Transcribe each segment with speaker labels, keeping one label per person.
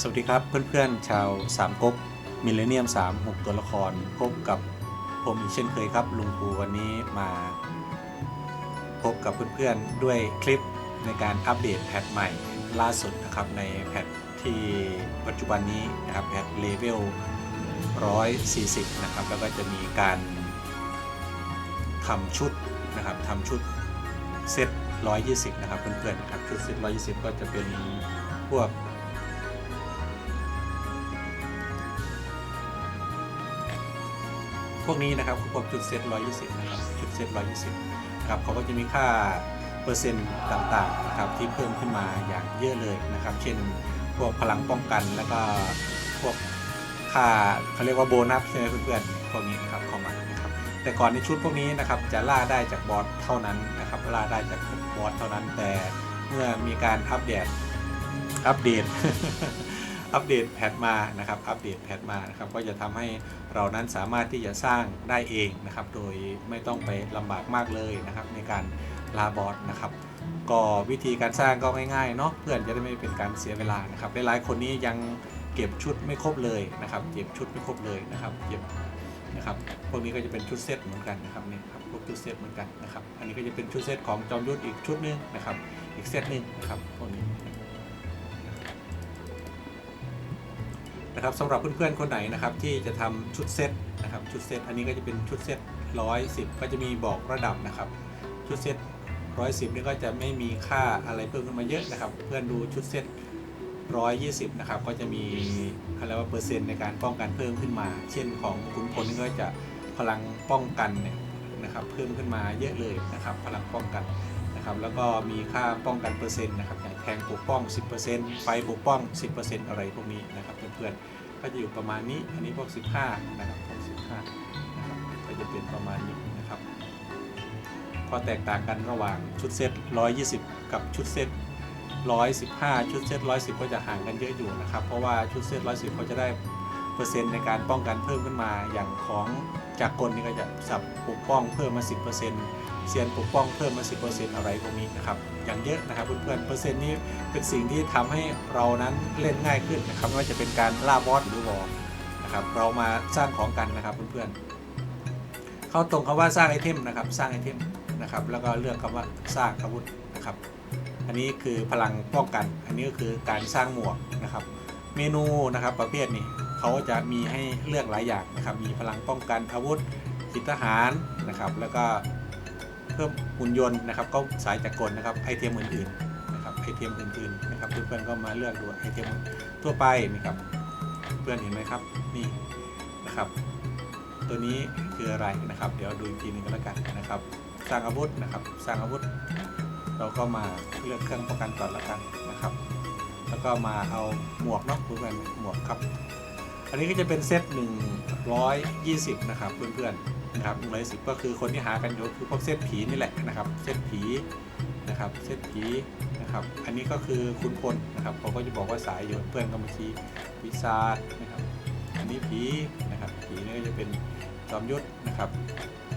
Speaker 1: สวัสดีครับเพื่อนๆชาวสามก๊กมิเลเนียม3 6 ตัวละครพบกับผมอีกเช่นเคยครับลุงปูวันนี้มาพบกับเพื่อนๆด้วยคลิปในการอัปเดตแพทใหม่ล่าสุดนะครับในแพทที่ปัจจุบันนี้นะครับแพทเลเวล 140 นะครับแล้วก็จะมีการทำชุดนะครับทำชุดเซต120 นะครับเพื่อนๆครับชุดเซต120 ก็จะเป็นพวก พวกนี้นะครับพวกจุดเซต120นะครับจุดเซต120ครับเขาก็จะมีค่าเปอร์เซ็นต์ต่างๆนะครับที่เพิ่มขึ้นมาอย่างเยอะเลยนะครับ เช่นพวกพลังป้องกันแล้วก็พวกค่าเขาเรียกว่าโบนัสใช่ไหมเพื่อนๆพวกนี้นะครับเข้ามานะครับแต่ก่อนในชุดพวกนี้นะครับจะล่าได้จากบอสเท่านั้นนะครับล่าได้จากบอสเท่านั้นแต่เมื่อมีการอัปเดตอัปเดต อัปเดตแพทมานะครับ อัปเดตแพทมานะครับ ก็จะทำให้เรานั้นสามารถที่จะสร้างได้เองนะครับ โดยไม่ต้องไปลำบากมากเลยนะครับ ในการลาบอสนะครับ ก็วิธีการสร้างก็ง่ายๆเนาะ เพื่อนจะได้ไม่เป็นการเสียเวลานะครับ หลายๆคนนี้ยังเก็บชุดไม่ครบเลยนะครับ เก็บชุดไม่ครบเลยนะครับ เก็บนะครับ พวกนี้ก็จะเป็นชุดเซตเหมือนกันนะครับนี่ครับ พวกชุดเซตเหมือนกันนะครับ อันนี้ก็จะเป็นชุดเซตของจอมยุทธอีกชุดนึงนะครับ อีกเซตหนึ่งนะครับ พวกนี้ นะครับสำหรับเพื่อนๆคนไหนนะครับที่จะทำชุดเซตนะครับชุดเซตอันนี้ก็จะเป็นชุดเซต110 ก็จะมีบอกระดับนะครับ ชุดเซต110 นี่ก็จะไม่มีค่าอะไรเพิ่มขึ้นมาเยอะนะครับ เพื่อนดูชุดเซต120 นะครับ ก็จะมีอะไรว่าเปอร์เซ็นต์ในการป้องกันเพิ่มขึ้นมา เช่นของขุนพลนี่ก็จะพลังป้องกันเนี่ยนะครับเพิ่มขึ้นมาเยอะเลยนะครับ พลังป้องกันนะครับ แล้วก็มีค่าป้องกันเปอร์เซ็นต์นะครับอย่าง แทงปกป้อง 10%ไฟปกป้อง 10%อะไรพวกนี้นะครับเพื่อนๆก็จะอยู่ประมาณนี้อันนี้พวก 15 นะครับพวก15นะครับก็จะเป็นประมาณนี้นะครับก็แตกต่างกันระหว่างชุดเซต120 กับชุดเซต115 ชุดเซต110 ก็จะห่างกันเยอะอยู่นะครับ เพราะว่าชุดเซต110 เขาจะได้เปอร์เซ็นต์ในการป้องกันเพิ่มขึ้นมาอย่างของจากกลนี่ก็จะสับปกป้องเพิ่มมา 10%เซียนปกป้องเพิ่มมา 10%อะไรพวกนี้นะครับ อย่างเยอะนะครับเพื่อนๆเปอร์เซ็นต์นี้เป็นสิ่งที่ทำให้เรานั้นเล่นง่ายขึ้นนะครับไม่ว่าจะเป็นการล่าบอสหรือวอลนะครับเรามาสร้างของกันนะครับเพื่อนๆเข้าตรงคำว่าสร้างไอเทมนะครับสร้างไอเทมนะครับแล้วก็เลือกคำว่าสร้างอาวุธนะครับอันนี้คือพลังป้องกัน อันนี้ก็คือการสร้างหมวกนะครับ เมนูนะครับประเภทนี้เขาจะมีให้เลือกหลายอย่างนะครับมีพลังป้องกันอาวุธจิตทหารนะครับแล้วก็ เพิ่มหุ่นยนต์นะครับก็สายจักกลนะครับไอเทมอื่นๆนะครับไอเทมอื่นๆนะครับเพื่อนๆก็มาเลือกดูไอเทมทั่วไปนะครับเพื่อนเห็นไหมครับนี่นะครับ ตัวนี้คืออะไรนะครับ เดี๋ยวดูอีกทีหนึงก็แล้วกันนะครับ สร้างอาวุธนะครับ สร้างอาวุธ เราก็มาเลือกเครื่องป้องกันก่อนแล้วกันนะครับ แล้วก็มาเอาหมวกเนาะเพื่อนหมวกครับ อันนี้ก็จะเป็นเซต120 นะครับเพื่อนๆนะครับ110ก็คือคนที่หากันอยู่คือพวกเซตผีนี่แหละนะครับ เซตผีนะครับ เซตผีนะครับ อันนี้ก็คือคุณพลนะครับผมก็จะบอกว่าสายอยู่เพื่อนก็มาชี้วิซาดนะครับ อันนี้ผีนะครับ ผีนี่ก็จะเป็นจอมยุทธนะครับ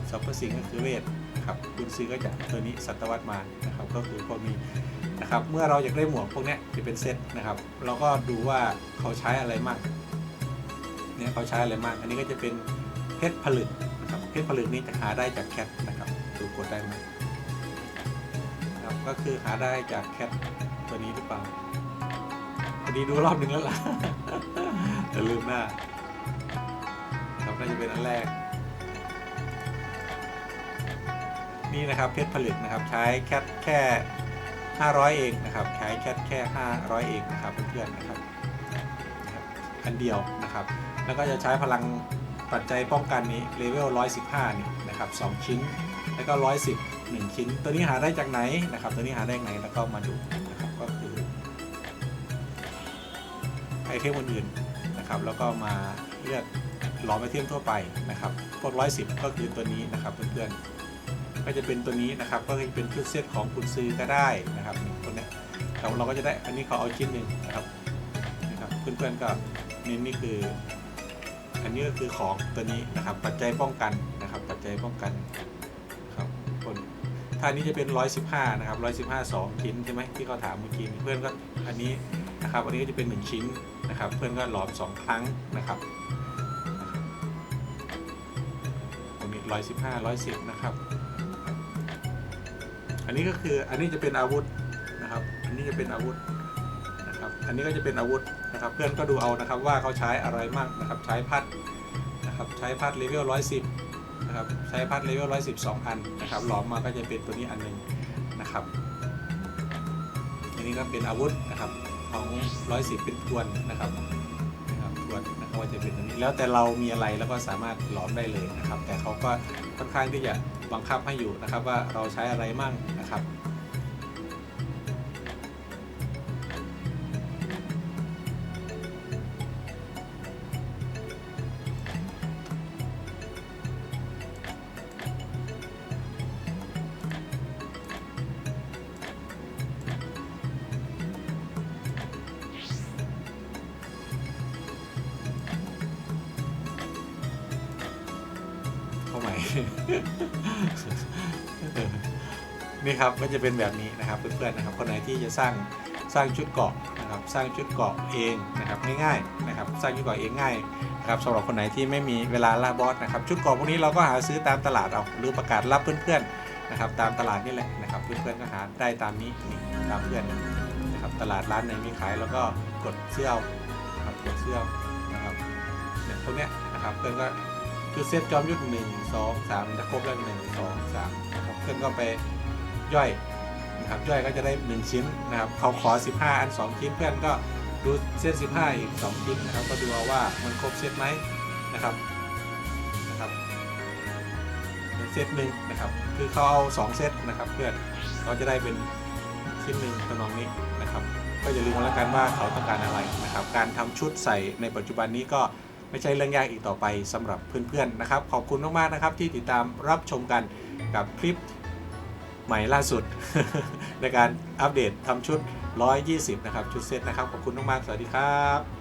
Speaker 1: สัพพสิงก็คือเวทนะครับคุณซื้อก็จะตัวนี้สัตวัตมานะครับ ก็คือพวกนี้นะครับ เมื่อเราอยากได้หมวกพวกนี้จะเป็นเซตนะครับ เราก็ดูว่าเขาใช้อะไรมาก นี่ยเขาใช้อะไรมาก อันนี้ก็จะเป็นเพชรผลึกนะครับเพชรผลึกนี้จะหาได้จากแคทนะครับดูกดได้ไหมครับก็คือหาได้จากแคทตัวนี้หรือเปล่าพอดีดูรอบหนึ่งแล้วล่ะแต่ลืมหน้าครับน่าจะเป็นอันแรก นี่นะครับเพชรผลึกนะครับใช้แค่แค่ 500 เองนะครับใช้แค่แค่ 500 เองนะครับเพื่อนๆนะครับอันเดียวนะครับ แล้วก็จะใช้พลังปัจจัยป้องกันนี้เลเวล 115 นี่นะครับ2ชิ้น แล้วก็ 110 1 ชิ้น ตัวนี้หาได้จากไหนนะครับ ตัวนี้หาได้จากไหนแล้วก็มาดูนะครับก็คือไอเทมอื่นๆนะครับ แล้วก็มาเลือกหลอมไอเทมทั่วไปนะครับพวก110 ก็คือตัวนี้นะครับเพื่อนๆก็จะเป็นตัวนี้นะครับ ก็จะเป็นชุดเซตของคุณซื้อก็ได้นะครับตัวเนี้เราเราก็จะได้อันนี้เขาเอาชิ้นหนึ่งนะครับนะครับเพื่อนๆก็นี่นี่คือ อันนี้ก็คือของตัวนี้นะครับ ปัจจัยป้องกันนะครับ ปัจจัยป้องกันครับคนถ้านี้จะเป็น 115 นะครับ 115 2 ชิ้นใช่ไหมที่เขาถามเมื่อกี้เพื่อนก็อันนี้นะครับ อันนี้ก็จะเป็น 1 ชิ้นนะครับ เพื่อนก็หลอม 2 ครั้งนะครับตรงนี้ร้อยสิบห้าร้อยสิบนะครับ อันนี้ก็คืออันนี้จะเป็นอาวุธนะครับ อันนี้จะเป็นอาวุธ อันนี้ก็จะเป็นอาวุธนะครับ เพื่อนก็ดูเอานะครับว่าเขาใช้อะไรมั่งนะครับ ใช้พัดนะครับใช้พัดเลเวลร้อยสิบนะครับใช้พัดเลเวลร้อยสิบสองอันนะครับหลอมมาก็จะเป็นตัวนี้อันหนึ่งนะครับ อันนี้ก็เป็นอาวุธนะครับของร้อยสิบเป็นทวนนะครับนะครับทวนนะครับว่าจะเป็นตัวนี้แล้วแต่เรามีอะไรแล้วก็สามารถหลอมได้เลยนะครับ แต่เขาก็ค่อนข้างที่จะบังคับให้อยู่นะครับว่าเราใช้อะไรมั่งนะครับ นี่ครับก็จะเป็นแบบนี้นะครับเพื่อนๆนะครับคนไหนที่จะสร้างสร้างชุดเกาะนะครับสร้างชุดเกาะเองนะครับง่ายๆนะครับสร้างชุดเกาะเองง่ายนะครับสำหรับคนไหนที่ไม่มีเวลาล่าบอสนะครับชุดเกาะพวกนี้เราก็หาซื้อตามตลาดเอาหรือประกาศรับเพื่อนๆนะครับตามตลาดนี่แหละนะครับเพื่อนๆก็หาได้ตามนี้นี่ตามเพื่อนนะครับตลาดร้านไหนมีขายแล้วก็กดเสื้อนะครับกดเสื้อนะครับเนี่ยพวกเนี้ยนะครับเพื่อนก็ คือเซตจอมยุทธหนึ่งสองสามจะครบแล้วหนึ่งสองสามนะครับเพื่อนก็ไปย่อยนะครับย่อยก็จะได้ 1 ชิ้นนะครับเขาขอ 15 อัน 2 ชิ้นเพื่อนก็ดูเซต15 อีก 2 ชิ้นนะครับ ก็ดูเอาว่ามันครบเซตไหมนะครับนะครับเป็นเซตหนึ่งนะครับ คือเขาเอา2เซตนะครับเพื่อนเขาจะได้เป็นชิ้นหนึ่งตำนองนี้นะครับ ก็อย่าลืมแล้วกันว่าเขาต้องการอะไรนะครับ การทำชุดใส่ในปัจจุบันนี้ก็ ไม่ใช่เรื่องยากอีกต่อไปสำหรับเพื่อนๆนะครับ ขอบคุณมากๆนะครับที่ติดตามรับชมกันกับคลิปใหม่ล่าสุด ในการอัปเดตทำชุด 120 นะครับ ชุดเซตนะครับ ขอบคุณมากๆสวัสดีครับ